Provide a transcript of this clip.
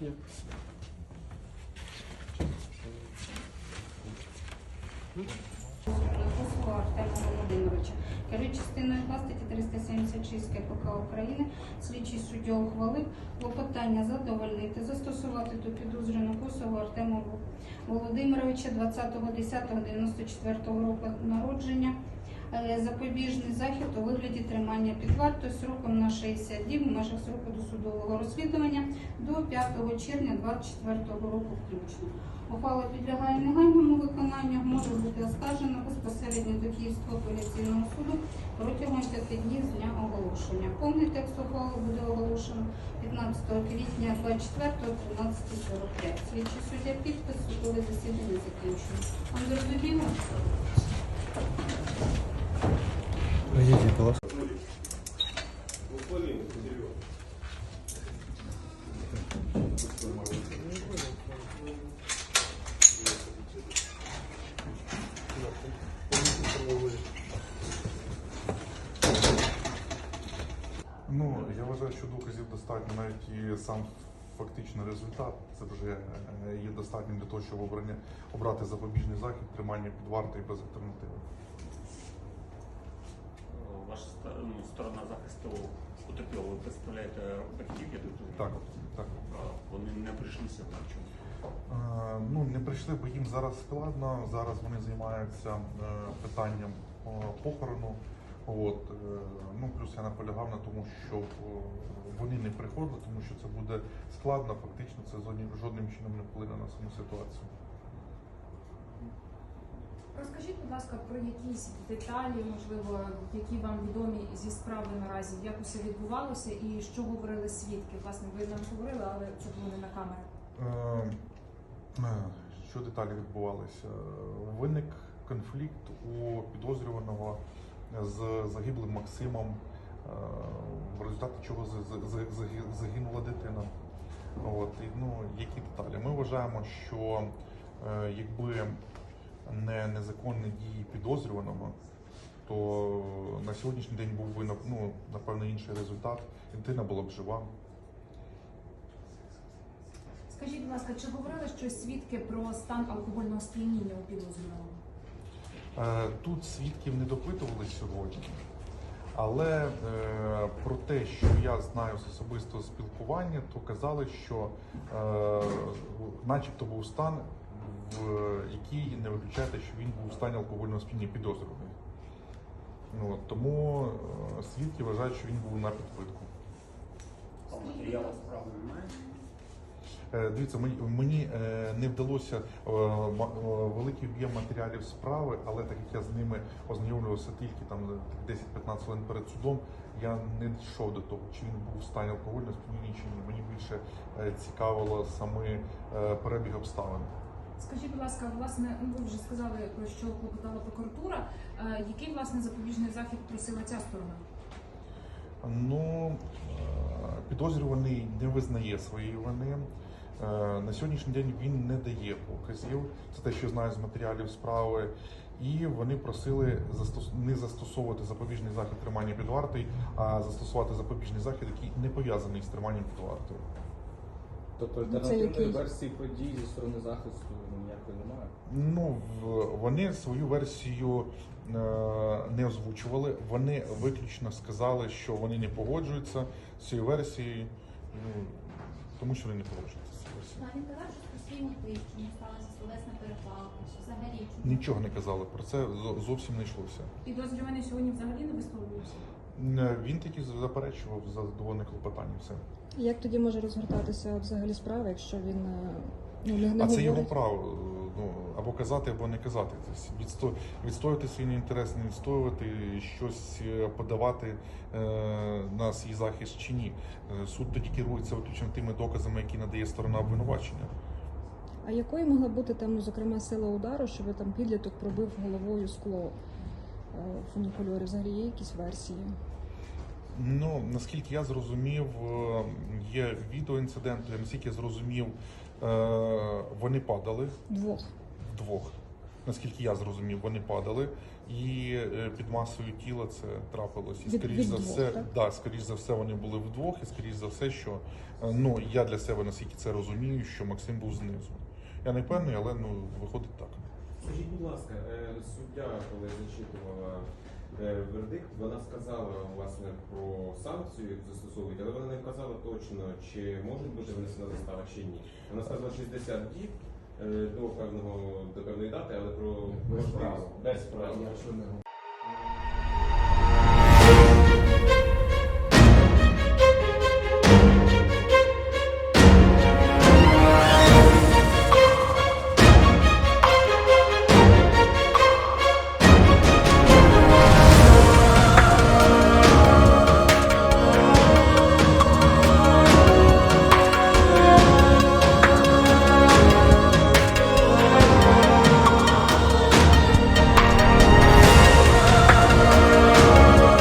Є. Артема Володимировича. Керуючи частиною 2 статті 376 КПК України, слідчий суддя ухвалив клопотання задовольнити, застосувати до підозрюваного Косова Артема Володимировича 20.10.94 року народження запобіжний захід у вигляді тримання під вартою сроком на 60 діб в межах сроку досудового розслідування до 5 червня 2024 року включно. Ухвала підлягає негайному виконанню, може бути оскаржена безпосередньо до Київського апеляційного суду протягом 5 днів з дня оголошення. Повний текст ухвали буде оголошено 15 квітня 24 13.45. Слідчий суддя підпис, судове засідання закінчено. Вам зрозуміло? Пройдіть, будь ласка. Ну, я вважаю, що доказів достатньо, навіть і сам фактичний результат це вже е, є достатнім для того, щоб обрання, обрати запобіжний захід, тримання під вартою без альтернативи. Ваша ста- ну, сторона захисту потерпілого, ви представляєте батьків, я так розумію? Так, так. Вони не прийшли сьогодні. Чому? Е, Ну, не прийшли, бо їм зараз складно. Зараз вони займаються е, питанням е, похорону. От, е, ну, плюс я наполягав на тому, щоб е, вони не приходили, тому що це буде складно, фактично це жодним чином не вплине на саму ситуацію. Розкажіть, будь ласка, про якісь деталі, можливо, які вам відомі зі справи наразі, як усе відбувалося і що говорили свідки. Власне, ви нам говорили, але це було не на камері. Е, е, Що деталі відбувалися? Виник конфлікт у підозрюваного з загиблим Максимом, е, в результаті чого загинула дитина. От, ну, які деталі? Ми вважаємо, що е, якби не незаконні дії підозрюваного, то на сьогоднішній день був би ну, напевно інший результат. Дитина була б жива. Скажіть, будь ласка, чи говорили щось свідки про стан алкогольного сп'яніння у підозрюваного? Е, Тут свідків не допитували сьогодні, але е, про те, що я знаю з особистого спілкування, то казали, що е, начебто був стан, в який не виключаєте, що він був у стані алкогольного сп'яніння підозрюваний. Ну, от, тому е, свідки вважають, що він був на підпитку. А матеріалу справи немає? Е, Дивіться, мені, мені е, не вдалося е, ма- е, великий об'єм матеріалів справи, але так як я з ними ознайомлювався тільки там 10-15 хвилин перед судом, я не дійшов до того, чи він був в стані алкогольного сп'яніння чи ні. Мені більше е, цікавило саме е, перебіг обставин. Скажіть, будь ласка, власне, ну ви вже сказали, про що клопотала прокуратура. Е, Який власне запобіжний захід просила ця сторона? Ну, е, підозрюваний не визнає своєї вини. Е, На сьогоднішній день він не дає показів. Це те, що знаю з матеріалів справи. І вони просили не застосовувати запобіжний захід тримання під вартою, а застосувати запобіжний захід, який не пов'язаний з триманням під вартою. Тобто Ну, альтернативної який? версії подій зі сторони захисту ніякої немає. Ну, в- вони свою версію е, не озвучували. Вони виключно сказали, що вони не погоджуються з цією версією, ну, тому що вони не погоджуються з цією версією. А він казав, що постійно вбив, сталася словесна перепалка, що взагалі? Нічого не казали про це, зовсім не йшлося. Підозрюваний сьогодні взагалі не висловлювався. Е, Він тільки заперечував задоволене клопотання. Все. Як тоді може розгортатися взагалі справа, якщо він е, ну, не, не А це його право ну, або казати, або не казати. Відсто- відстоювати свій інтерес, не відстоювати, щось е, подавати е, на свій захист чи ні. Е, Суд тоді керується виключно тими доказами, які надає сторона обвинувачення. А якою могла бути там, ну, зокрема, сила удару, щоб там підліток пробив головою скло е, в? Взагалі є якісь версії? Ну, наскільки я зрозумів, е, є відео інциденту, наскільки я зрозумів, е, вони падали Двох. вдвох. наскільки я зрозумів, вони падали, і е, під масою тіла це трапилось. І скоріш від за двох, все, так? да, скоріш за все, вони були вдвох, і скоріш за все, що е, ну я для себе наскільки це розумію, що Максим був знизу. Я не певний, але ну виходить так. Скажіть, будь ласка, е, суддя, коли зачитувала е, вердикт, вона сказала власне про санкцію, яку застосовують, але вона не вказала точно, чи може бути внесена застава чи ні. Вона сказала 60 діб е, до певного до певної дати, але про Без права. без права.